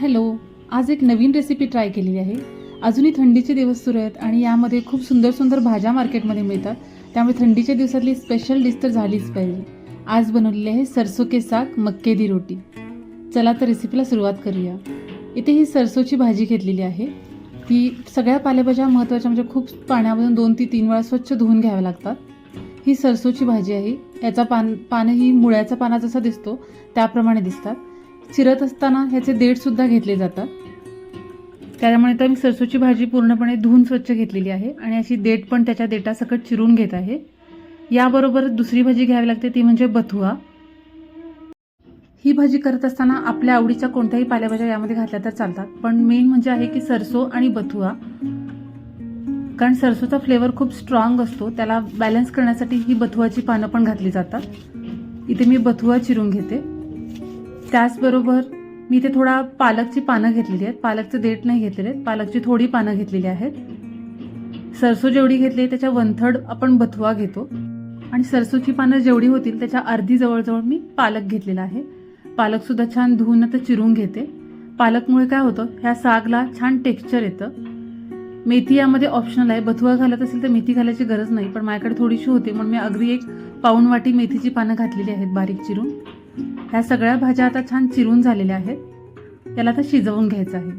Hello आज एक नवीन recipe try केलेली आहे. अजूनही थंडीचे दिवस सुरू आहेत आणि यामध्ये खूप सुंदर सुंदर भाज्या मार्केटमध्ये मिळतात. त्यामुळे थंडीच्या दिवसातली स्पेशल डिश तर झालीच पाहिजे. आज बनवलेली आहे सरसो के साग मक्के दी रोटी. चला तर रेसिपीला सुरुवात करूया. इथे ही सरसोची भाजी घेतलेली आहे. ती सगळ्या पालेभाज्या महत्त्वाच्या म्हणजे खूप पाण्यामधून दोन ते तीन वेळा स्वच्छ धुवून घ्याव्या लागतात. ही सरसोची भाजी आहे. याचा पान पानं ही मुळ्याचा पाना जसा दिसतो त्याप्रमाणे दिसतात. चिरत असताना ह्याचे देठसुद्धा घेतले जातात. त्यामुळे तर मी सरसोची भाजी पूर्णपणे धुवून स्वच्छ घेतलेली आहे आणि अशी देठ पण त्याच्या देठासकट चिरून घेत आहे. याबरोबर दुसरी भाजी घ्यावी लागते ती म्हणजे बथुआ. ही भाजी करत असताना आपल्या आवडीच्या कोणत्याही पालेभाज्या यामध्ये घातल्या तर चालतात पण मेन म्हणजे आहे की सरसो आणि बथुआ. कारण सरसोचा फ्लेवर खूप स्ट्रॉंग असतो त्याला बॅलन्स करण्यासाठी ही बथुआची पानं पण घातली जातात. इथे मी बथुआ चिरून घेते. त्याचबरोबर मी इथे थोडा पालकची पानं घेतलेली आहेत. पालकचं देठ नाही घेतलेले आहेत. पालकची थोडी पानं घेतलेली आहेत. सरसो जेवढी घेतली त्याच्या वन थर्ड आपण बथुआ घेतो. आणि सरसोची पानं जेवढी होतील त्याच्या अर्धी जवळजवळ मी पालक घेतलेला आहे. पालकसुद्धा छान धुवून आता चिरून घेते. पालकमुळे काय होतं ह्या सागला छान टेक्स्चर येतं. मेथी यामध्ये ऑप्शनल आहे. बथुआ घालत असेल तर मेथी घालायची गरज नाही. पण माझ्याकडे थोडीशी होती म्हणून मी अगदी एक पाऊण वाटी मेथीची पानं घातलेली आहेत बारीक चिरून. ह्या सगळ्या भाज्या आता छान चिरून झालेल्या आहेत. याला आता शिजवून घ्यायचं आहे.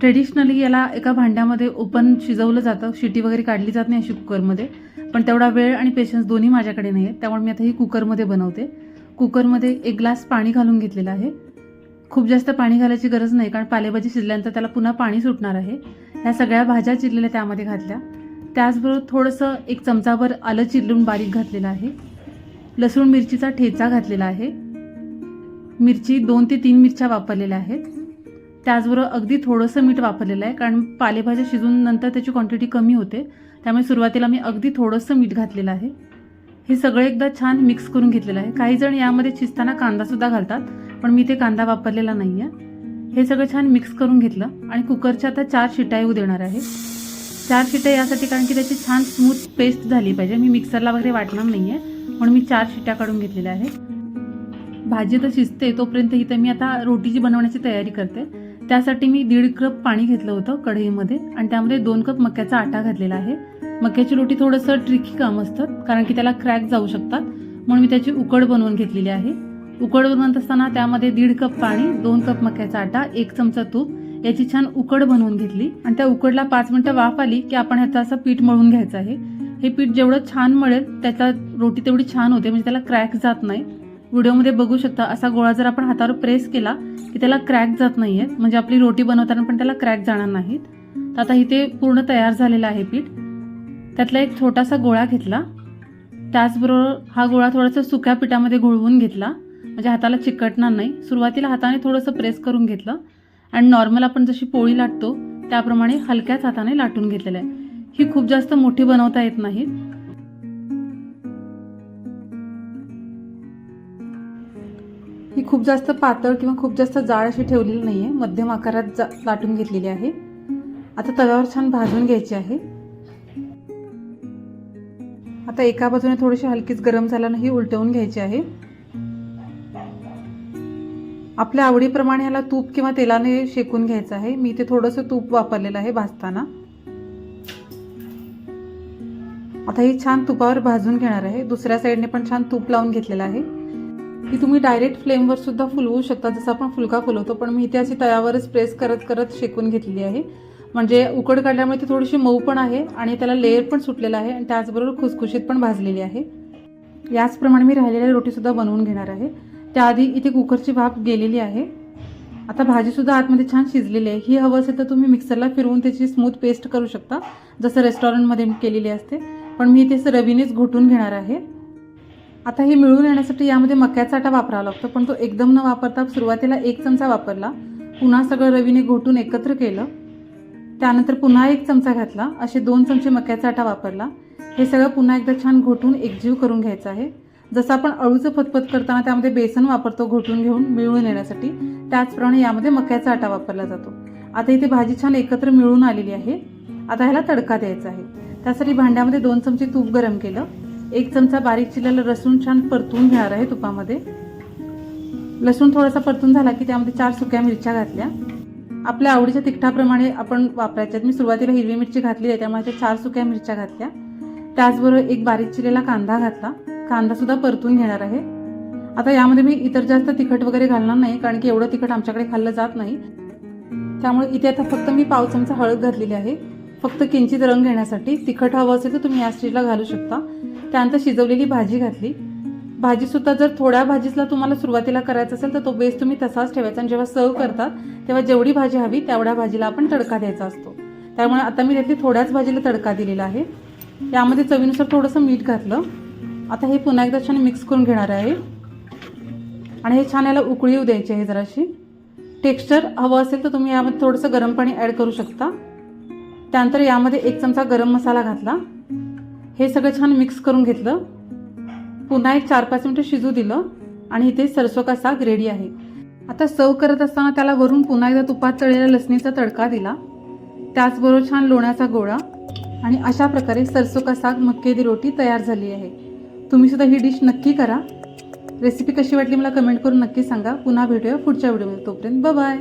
ट्रेडिशनली याला एका भांड्यामध्ये ओपन शिजवलं जातं. शिटी वगैरे काढली जात नाही अशी कुकरमध्ये पण तेवढा वेळ आणि पेशन्स दोन्ही माझ्याकडे नाही आहे त्यामुळे मी आता ही कुकरमध्ये बनवते. कुकरमध्ये एक ग्लास पाणी घालून घेतलेलं आहे. खूप जास्त पाणी घालायची गरज नाही कारण पालेभाजी शिजल्यानंतर त्याला पुन्हा पाणी सुटणार आहे. ह्या सगळ्या भाज्या चिरलेल्या त्यामध्ये घातल्या. त्याचबरोबर थोडंसं एक चमचाभर आलं चिरलून बारीक घातलेलं आहे. लसूण मिरचीचा ठेचा घातलेला आहे. मिरची दोन ते तीन मिरच्या वापरलेल्या आहेत. त्याचबरोबर अगदी थोडंसं मीठ वापरलेलं आहे कारण पालेभाज्या शिजून नंतर त्याची क्वांटिटी कमी होते. त्यामुळे सुरुवातीला मी अगदी थोडंसं मीठ घातलेलं आहे. हे सगळं एकदा छान मिक्स करून घेतलेलं आहे. काही जण यामध्ये शिजताना कांदासुद्धा घालतात पण मी ते कांदा वापरलेला नाही आहे हे सगळं छान मिक्स करून घेतलं आणि कुकरच्या आता चार शिट्या येऊ देणार आहे. चार शिट्या यासाठी कारण की त्याची छान स्मूथ पेस्ट झाली पाहिजे. मी मिक्सरला वगैरे वाटणार नाही आहे म्हणून मी चार शिट्या काढून घेतलेल्या आहेत. भाजी तर शिजते तोपर्यंत इथं मी आता रोटीची बनवण्याची तयारी करते. त्यासाठी मी दीड कप पाणी घेतलं होतं कढईमध्ये आणि त्यामध्ये दोन कप मक्याचा आटा घातलेला आहे. मक्याची रोटी थोडंसं ट्रिकी काम असतं कारण की त्याला क्रॅक जाऊ शकतात. म्हणून मी त्याची उकड बनवून घेतलेली आहे. उकड बनवत असताना त्यामध्ये दीड कप पाणी दोन कप मक्याचा आटा एक चमचा तूप याची छान उकड बनवून घेतली. आणि त्या उकडला पाच मिनटं वाफ आली की आपण ह्याचं असं पीठ मळून घ्यायचं आहे. हे पीठ जेवढं छान मळेल त्याचा रोटी तेवढी छान होते म्हणजे त्याला क्रॅक जात नाही. व्हिडिओमध्ये बघू शकता असा गोळा जर आपण हातावर प्रेस केला की त्याला क्रॅक जात नाही आहेत म्हणजे आपली रोटी बनवताना पण त्याला क्रॅक जाणार नाहीत. तर आता इथे पूर्ण तयार झालेलं आहे पीठ. त्यातला एक छोटासा गोळा घेतला. त्याचबरोबर हा गोळा थोडासा सुक्या पिठामध्ये घोळवून घेतला. म्हणजे हाताला चिकटणार नाही. सुरुवातीला हाताने थोडंसं प्रेस करून घेतलं. आणि नॉर्मल आपण जशी पोळी लाटतो त्याप्रमाणे हलक्याच हाताने लाटून घेतलेलं आहे. ही खूप जास्त मोठी बनवता येत नाहीत खूप जास्त पातळ किंवा खूप जास्त जाड अशी ठेवलेली नाही आहे मध्यम आकारात जा लाटून घेतलेली आहे. आता तव्यावर छान भाजून घ्यायची आहे. आता एका बाजूने थोडीशी हलकीच गरम झाल्यानं ही उलटवून घ्यायची आहे. आपल्या आवडीप्रमाणे ह्याला तूप किंवा तेलाने शेकून घ्यायचं आहे. मी इथे थोडंसं तूप वापरलेलं आहे भाजताना. आता ही छान तुपावर भाजून घेणार आहे. दुसऱ्या साईडने पण छान तूप लावून घेतलेलं आहे. की तुम्ही डायरेक्ट फ्लेमवर सुद्धा फुलवू शकता. जसं आपण फुलका फुलवतो पण मी इथे अशी तयावरच प्रेस करत करत शेकून घेतलेली आहे. म्हणजे उकड काढल्यामुळे ती थोडीशी मऊ पण आहे आणि त्याला लेअर पण सुटलेला आहे आणि त्याचबरोबर खुसखुशीत पण भाजलेली आहे. याचप्रमाणे मी राहिलेल्या रोटीसुद्धा बनवून घेणार आहे. त्याआधी इथे कुकरची भाप गेलेली आहे. आता भाजीसुद्धा आतमध्ये छान शिजलेली आहे. ही हवं असेल तर तुम्ही मिक्सरला फिरवून त्याची स्मूथ पेस्ट करू शकता. जसं रेस्टॉरंटमध्ये केलेली असते. पण मी इथे रवीनेच घोटून घेणार आहे. आता हे मिळून येण्यासाठी यामध्ये मक्याचा आटा वापरावा लागतो पण तो एकदम न वापरता सुरुवातीला एक चमचा वापरला पुन्हा सगळं रवीने घोटून एकत्र केलं त्यानंतर पुन्हा एक चमचा घातला असे दोन चमचे मक्याचा आटा वापरला. हे सगळं पुन्हा एकदा छान घोटून एकजीव करून घ्यायचं आहे. जसं आपण अळूचं फतफत करताना त्यामध्ये बेसन वापरतो घोटून घेऊन मिळून येण्यासाठी त्याचप्रमाणे यामध्ये मक्याचा आटा वापरला जातो. आता इथे भाजी छान एकत्र मिळून आलेली आहे. आता ह्याला तडका द्यायचा आहे. त्यासाठी भांड्यामध्ये दोन चमचे तूप गरम केलं. एक चमचा बारीक चिरलेलं लसूण छान परतून घेणार आहे तुपामध्ये. लसूण थोडासा परतून झाला की त्यामध्ये चार सुक्या मिरच्या घातल्या. आपल्या आवडीच्या तिखटाप्रमाणे आपण वापरायच्यात. मी सुरुवातीला हिरवी मिरची घातली आहे त्यामुळे त्या चार सुक्या मिरच्या घातल्या. त्याचबरोबर एक बारीक चिरलेला कांदा घातला. कांदासुद्धा परतून घेणार आहे. आता यामध्ये मी इतर जास्त तिखट वगैरे घालणार नाही कारण की एवढं तिखट आमच्याकडे खाल्लं जात नाही. त्यामुळे इथे आता फक्त मी पाव चमचा हळद घातलेली आहे. फक्त किंचित रंग घेण्यासाठी तिखट हवं असेल तर तुम्ही या स्टेजला घालू शकता. त्यानंतर शिजवलेली भाजी घातली. भाजीसुद्धा जर थोड्या भाजीला तुम्हाला सुरुवातीला करायचं असेल तर तो बेस तुम्ही तसाच ठेवायचा. आणि जेव्हा सर्व करतात तेव्हा जेवढी भाजी हवी तेवढ्या भाजीला आपण तडका द्यायचा असतो. त्यामुळे आता मी त्यातली थोड्याच भाजीला तडका दिलेला आहे. यामध्ये चवीनुसार थोडंसं मीठ घातलं. आता हे पुन्हा एकदा छान मिक्स करून घेणार आहे. आणि हे छान याला उकळी येऊ द्यायची आहे जराशी. टेक्स्चर हवं असेल तर तुम्ही यामध्ये थोडंसं गरम पाणी ॲड करू शकता. त्यानंतर यामध्ये एक चमचा गरम मसाला घातला. हे सगळं छान मिक्स करून घेतलं. पुन्हा एक चार पाच मिनटं शिजू दिलं आणि इथे सरसो का साग रेडी आहे. आता सर्व करत असताना त्याला वरून पुन्हा एकदा तुपात तळलेल्या लसणीचा तडका दिला. त्याचबरोबर छान लोण्याचा गोळा आणि अशा प्रकारे सरसो का साग मक्के दी रोटी तयार झाली आहे. तुम्ही सुद्धा ही डिश नक्की करा. रेसिपी कशी वाटली मला कमेंट करून नक्की सांगा. पुन्हा भेटूया पुढच्या व्हिडिओमध्ये तोपर्यंत बाय